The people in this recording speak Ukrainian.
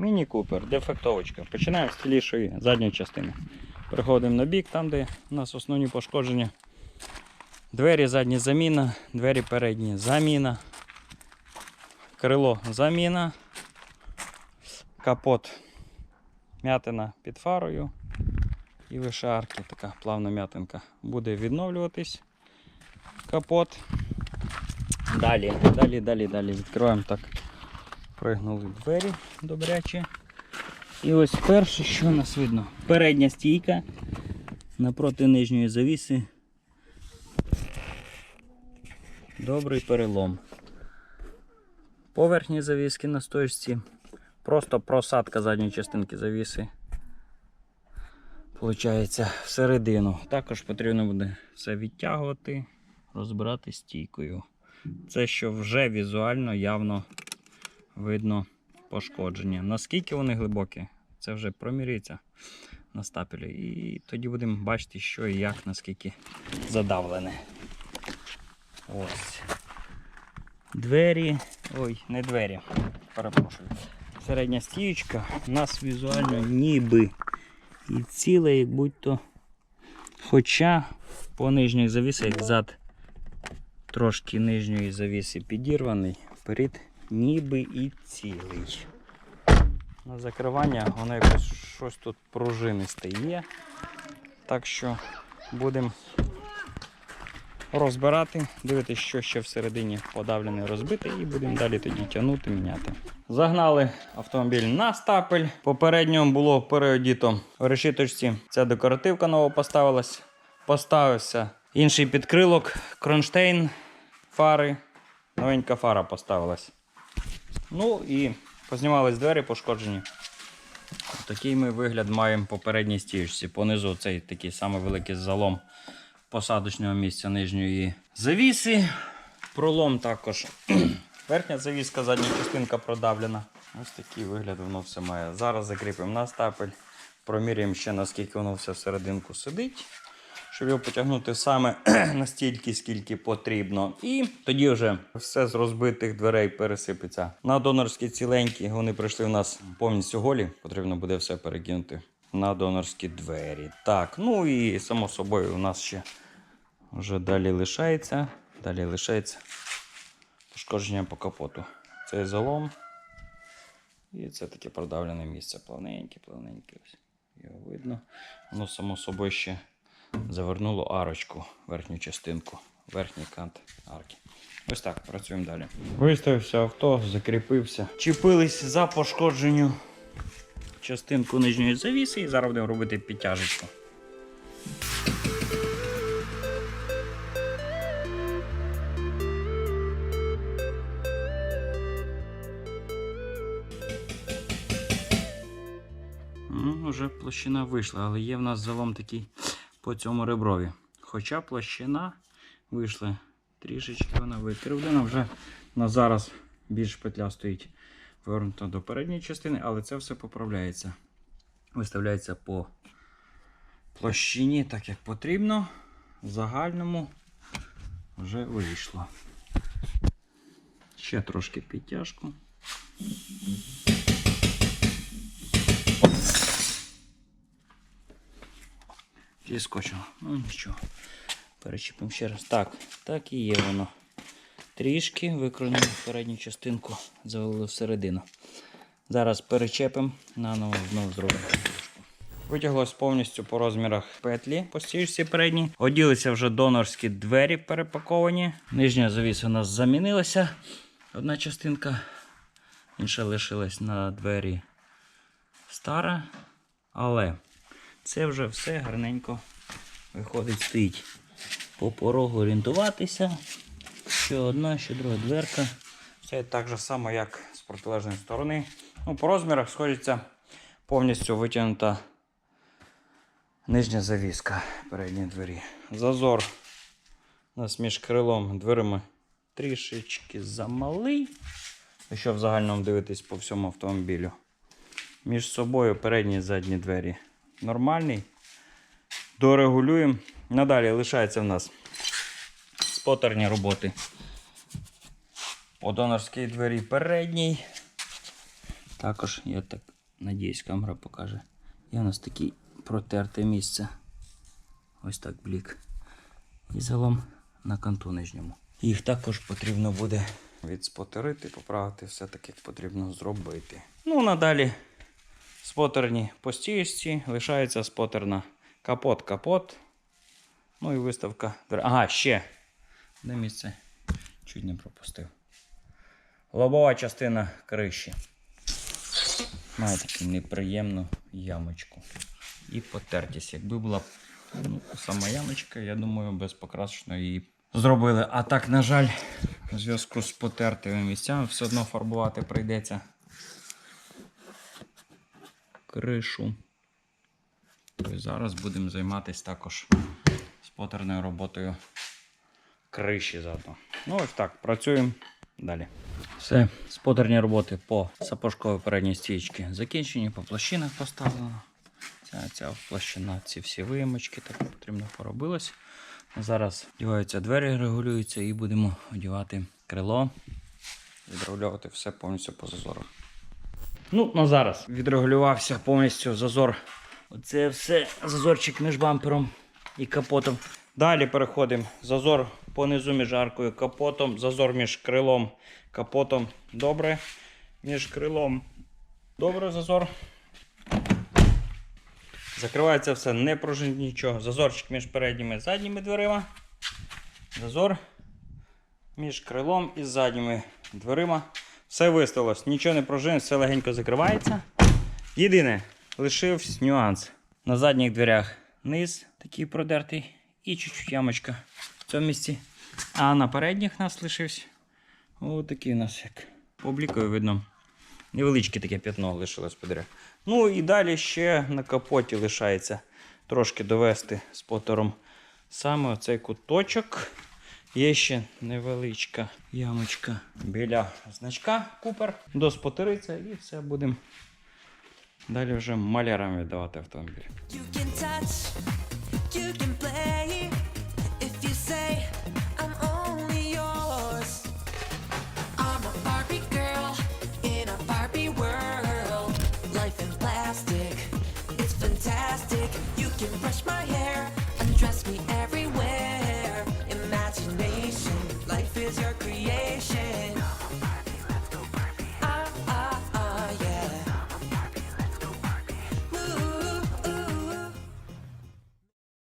Міні Купер, дефектовочка. Починаємо з тілішої задньої частини. Переходимо на бік, там, де у нас основні пошкодження. Двері задні заміна, двері передні заміна. Крило заміна. Капот м'ятина під фарою. І лише арки, така плавна м'ятинка. Буде відновлюватись капот. Далі, далі, далі, далі. Відкриваємо так. Пригнули двері добрячі. І ось перше, що у нас видно. Передня стійка напроти нижньої завіси. Добрий перелом. Поверхні завіски на стоїчці. Просто просадка задньої частинки завіси. Получається всередину. Також потрібно буде все відтягувати, розбирати стійкою. Це що вже візуально явно видно пошкодження. Наскільки вони глибокі, це вже промірюється на стапелі. І тоді будемо бачити, що і як, наскільки задавлене. Ось. Двері. Ой, не двері. Перепрошую. Середня стіючка у нас візуально ніби і ціле, як будь-то. Хоча по нижній завісі, як зад трошки нижньої завіси підірваний, вперед ніби і цілий. На закривання воно якось щось тут пружинисте є. Так що будемо розбирати, дивитися, що ще всередині подавлене розбите, і будемо далі тоді тягнути, міняти. Загнали автомобіль на стапель. Попередньо було переодіто в решіточці. Ця декоративка нова поставилась. Поставився інший підкрилок, кронштейн, фари. Новенька фара поставилась. Ну і познімались двері пошкоджені. Такий ми вигляд маємо по передній стіжці. Понизу цей такий самий великий залом посадочного місця нижньої завіси. Пролом також. Верхня завіска, задня частинка продавлена. Ось такий вигляд воно все має. Зараз закріпимо на стапель. Проміряємо ще наскільки воно все всерединку сидить. Щоб його потягнути саме настільки, скільки потрібно. І тоді вже все з розбитих дверей пересипеться. На донорські ціленькі вони прийшли у нас повністю голі. Потрібно буде все перекинути на донорські двері. Так, ну і само собою у нас ще вже далі лишається. Далі лишається пошкодження по капоту. Цей залом. І це таке продавлене місце. Плавненьке, плавненьке. Його видно. Воно само собою ще завернуло арочку, верхню частинку, верхній кант арки. Ось так, працюємо далі. Виставився авто, закріпився. Чіпились за пошкодженню частинку нижньої завіси і зараз будемо робити підтяжечку. Ну, вже площина вийшла, але є в нас залом такий по цьому реброві. Хоча площина вийшла трішечки вона викривлена, вже на зараз більш петля стоїть повернута до передньої частини, але це все поправляється. Виставляється по площині так, як потрібно. В загальному вже вийшло. Ще трошки підтяжку. Зіскочило. Ну нічого. Перечіпимо ще раз. Так, так і є воно. Трішки викронемо передню частинку, завалили всередину. Зараз перечепимо, наново знову зробимо. Витяглось повністю по розмірах петлі по стіжці передній. Оділися вже донорські двері перепаковані. Нижня завіса у нас замінилася. Одна частинка, інша лишилась на двері стара. Але це вже все гарненько виходить, стоїть по порогу орієнтуватися. Що одна, що друга дверка. Все так же само, як з протилежної сторони. Ну, по розмірах сходиться повністю витягнута нижня завіска передньої двері. Зазор у нас між крилом дверима трішечки замалий. Якщо в загальному дивитись по всьому автомобілю. Між собою передні і задні двері нормальний. Дорегулюємо. Надалі лишається в нас спотерні роботи. По донорській двері передній. Також, я так надіюсь, камера покаже. Є у нас таке протерте місце. Ось так блік. І загалом на канту нижньому. Їх також потрібно буде відспотерити, поправити все так, як потрібно зробити. Ну, надалі спотерні по лишається спотерна капот-капот. Ну і виставка. Ага, ще. Де місце? Чуть не пропустив. Лобова частина криші. Має таку неприємну ямочку. І потертість. Якби була ну, сама ямочка, я думаю, без покрасочної її зробили. А так, на жаль, в зв'язку з потертими місцями все одно фарбувати прийдеться кришу. І зараз будемо займатися також спотерною роботою криші заодно. Ну ось так, працюємо далі. Все, спотерні роботи по сапожковій передній стічці закінчені, по площинах поставлено. Ця, ця площина, ці всі виємочки так потрібно поробилось. Зараз одягаються двері, регулюються і будемо одягати крило, відрегулювати все повністю по зазорах. Ну, на зараз відрегулювався повністю зазор. Оце все зазорчик між бампером і капотом. Далі переходимо. Зазор понизу між аркою капотом, зазор між крилом капотом. Добре. Між крилом. Добре зазор. Закривається все, не пружинить нічого. Зазорчик між передніми і задніми дверима. Зазор між крилом і задніми дверима. Все виставилось, нічого не пружинить, все легенько закривається. Єдине, лишився нюанс. На задніх дверях низ такий продертий і чуть-чуть ямочка в цьому місці. А на передніх у нас лишився ось такий у нас як публікою видно. Невеличке таке п'ятно лишилось по дверях. Ну і далі ще на капоті лишається трошки довести спотером саме оцей куточок. Є ще невеличка ямочка біля значка Купер. до Доспотириться і все будемо далі вже малярам віддавати автомобіль. Life in plastic, It's fantastic. You can brush my hair, undress me